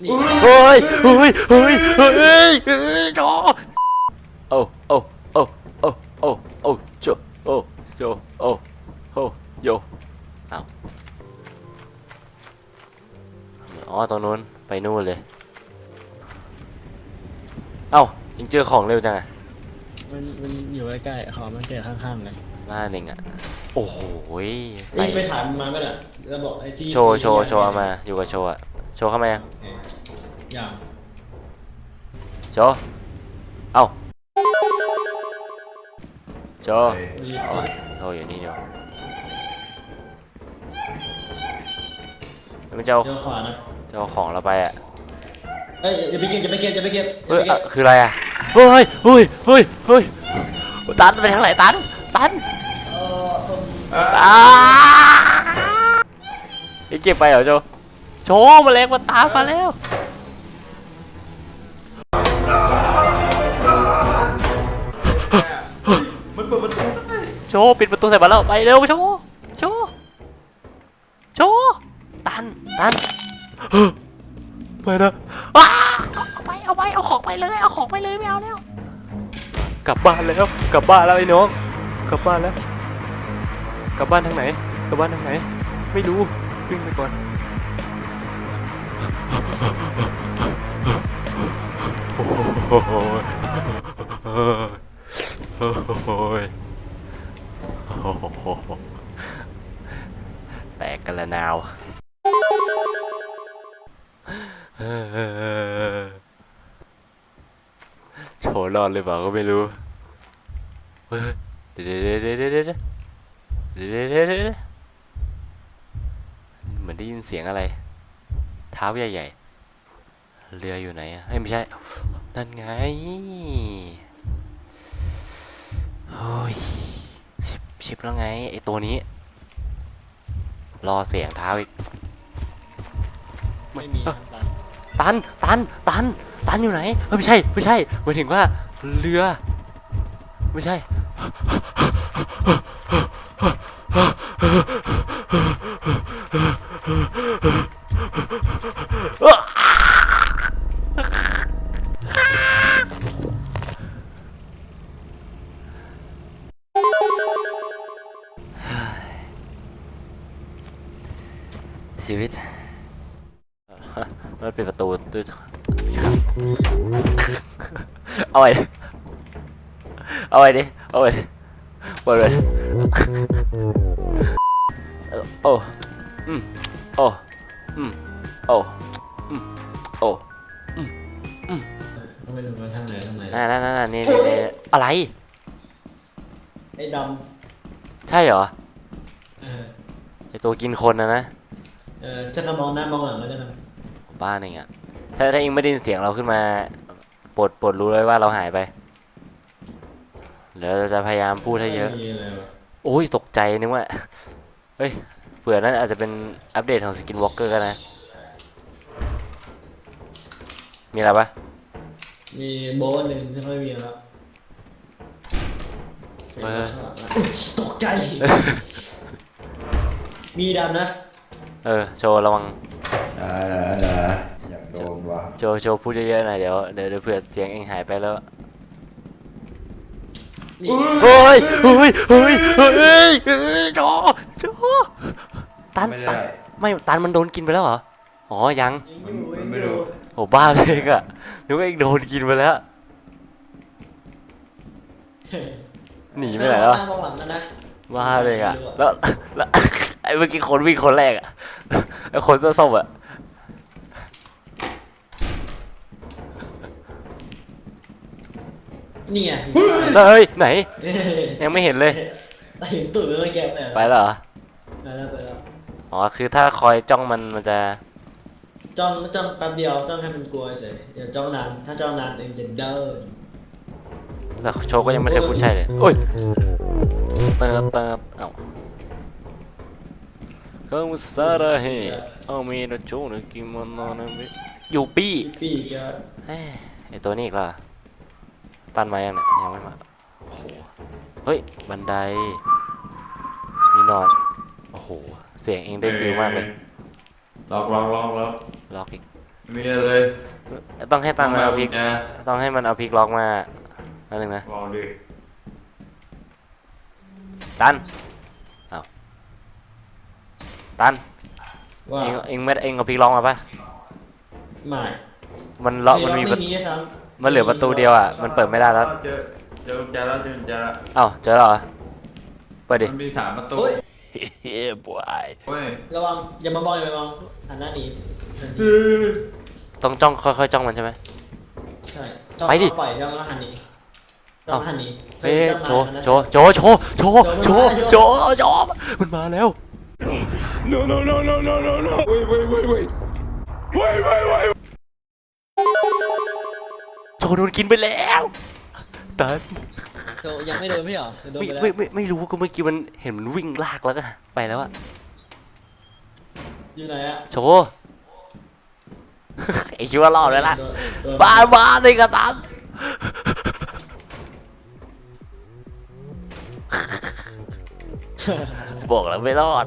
เฮ้ยเฮ้ยเฮ้ยเฮ้ยเฮ้ยโจโอ้โอ้โอ้โอ้โอ้โอ้โจโอ้โจโอ้โอ้โยเอาอ๋อตรงนู้นไปนู่นเลย เอ้ายังเจอของเร็วจังอะมันมันอยู่ใกล้ๆขอมันเกิดข้างๆเลยบ้านเองอะโอ้โหยไฟนี่ไปถามมันมาก็ได้แล้วบอกไอ้ที่โชว์โชว์โชว์เอามาอยู่กับโชว์อะ โชว์เข้ามายังโอเคอย่างโชว์เอ้าโชว์มีอ๋อโชว์อยู่นี่เดียวแล้วมันจะเอาเดี๋ยวขวานะจะเอาของเราไปอะเอ้ยอย่าไปเก็บอย่าไปเก็บอย่าไปเก็บอย่าเฮ้ยไปเก็อะบคืออะไรอะเฮ้ยเฮ้ยเฮ้ยเฮ้ยตันไปทางไหนตันตันเออผมตันไอ้เก็บไปเหรอโชว์ โชว์แมาแรงมันตามมาแล้ว มันเปิดประตูได้โชว์ปิดประตูใส่มาแล้ว ไปเร็วโชว์โชว์โชว์ตันตันไปนะอ้าเอาไปเอาไปเอาของไปเลยเอาของไปเลยไม่เอาแล้ว กลับบ้านแล้วกลับบ้านแล้วไอ้น้องกลับบ้านแล้ว กลับบ้านทางไหน กลับบ้านทางไหน ไม่รู้วิ่งไปก่อน แตกกันละนาวโชว์รอดเลยเปล่าก็ไม่รู้เดี๋ยวเดี๋ยวเดี๋ยวเดี๋ยวเดี๋ยวเดี๋ยวเหมือนได้ยินเสียงอะไร เท้าใหญ่ๆ เรืออยู่ไหนอะไม่ใช่ นั่นไง โอ้ย ชิบชิบแล้วไง ไอตัวนี้ รอเสียงเท้าอีก ไม่มีตัน ตัน ตัน ตัน ตันอยู่ไหนเฮ้ยไม่ใช่ ไม่ใช่หมายถึงว่า เรือ ไม่ใช่ ชีวิตมันปิดประตูด้วยเอาไว้ดิเอาไว้ดิเอาไว้ดิเปิดเลยเออโอ้อืมโอ้อืมโอ้อืมโอ้ไม่รู้ว่าทางไหนทางไหนนั่นนั่นนั่นนี่นี่นี่อะไรไอ้ดใช่เหรอำเออไอตัวกินคนนะนะ เออจะกมองหน้ามองหลังแล้วกันนะบ้านเองอะถ้าถ้าเองไม่ได้ยินเสียงเราขึ้นมาปวดปวดรู้เลยว่าเราหายไปเดี๋ยวเราจะพยายามพูดให้เยอะ ไม่มีอะไรวะโอ้ยตกใจนึกว่า เฮ้ยเผื่อนั่นอาจจะเป็นอัปเดตของสกินวอล์กเกอร์ก็นะ มีอะไรปะมีโบนหนึ่งที่ไม่มีแล้วเออตกใจ มีดำนะ เออโชว์ระวังอ่าอ่าอยากโดนว่ะโชว์โชว์พูดเยอะๆหน่อยเดี๋ยวเดี๋ยวเดี๋ยวเผื่อเสียงเองหายไปแล้วนี่เฮ้ยเฮ้ยเฮ้ยเฮ้ยเฮ้ยโชว์โชว์ตันไม่ตัได้นไม่ตันมันโดนกินไปแล้วเหรออ๋อยังยังอยู่มันไม่รู้โอ้บ้าเลยอะนึกว่าเองโดนกินไปแล้ว หนีไปไหนแล้วหน้ามองหลังกันนะบ้าเลยอะแล้วแล้ว ไอ้เมื่อกี้คนวิ่งคนแรกอะไอ้คนเสื้อส้มอะนี่ไงเฮ้ยไหนเฮ้ยยังไม่เห็นเลยเห็นตูดมันไม่แก้ไปไปแล้วเหรอไปแล้วไปแล้วอ๋อคือถ้าคอยจ้องมันมันจะจ้องจ้องแป๊บเดียวจ้องให้มันกลัวเฉยเดี๋ยวจ้องนานถ้าจ้องนานเองจะเดินแต่โชว์ก็ยังไม่เคยพูดใช่เลยโอ้ยเติร์ดเติร์ดเอ้า คำสาระเฮเอามีนะโจนกิมอนอนนะมิยูปี้ปีกก็เอ้ยไอตัวนี้อีกล่ะตันมายังเนี่ยยังไม่มาโอ้โหเฮ้ยบันไดมีหนอนโอ้โหเสียงเองได้ฟิลมากเลยลองลองลองลองล็อกอีกมีอะไรเลยต้องให้ตังค์มันเอาพริกกุญแจต้องให้มันเอาพริกล็อกมาอันหนึ่งนะลองดิตันเอา ตันว่าเองเองไม่เองเอาพริกล็อกมาปะไม่มันล็อกมันมีประไมีด้วยซ้ำมันเหลือประตูเดียวอะมันเปิดไม่ได้แล้วเจอเจอกุญแจแล้วเจอกุญแจแล้วเอ้าเจอแล้วเหรอเปิดดิมันมีสามประตูเฮ้ยเฮ้ยระวังอย่ามามองอย่ามามองหันหน้าหนีต้องจ้องค่อยๆจ้องมันใช่ไหมใช่จ้องไปดิปล่อยจ้องแล้วหันหนีจ้องแล้วหันหนีเฮ้ยจ้องโชมาว์หันหน้าโชว์โชว์โชว์โชว์โชว์โชว์โชว์มันมาแล้ว No, no, no, no, no, no, no. Wait, wait, wait, wait. Wait, wait, wait. โชว์โดนกินไปแล้วตันโชว์ยังไม่โดนไม่เหรอโดนไม่ไปแล้วไม่ไม่ไม่รู้ก็เมื่อกี้มันเห็นมันวิ่งลากแล้วก็ไปแล้วอะอยู่ไหนอะโชว์ไอคิดว่ารอดแล้วล่ะโดนโดนบ้านบ้านเลยกระตันบอกแล้วไม่รอด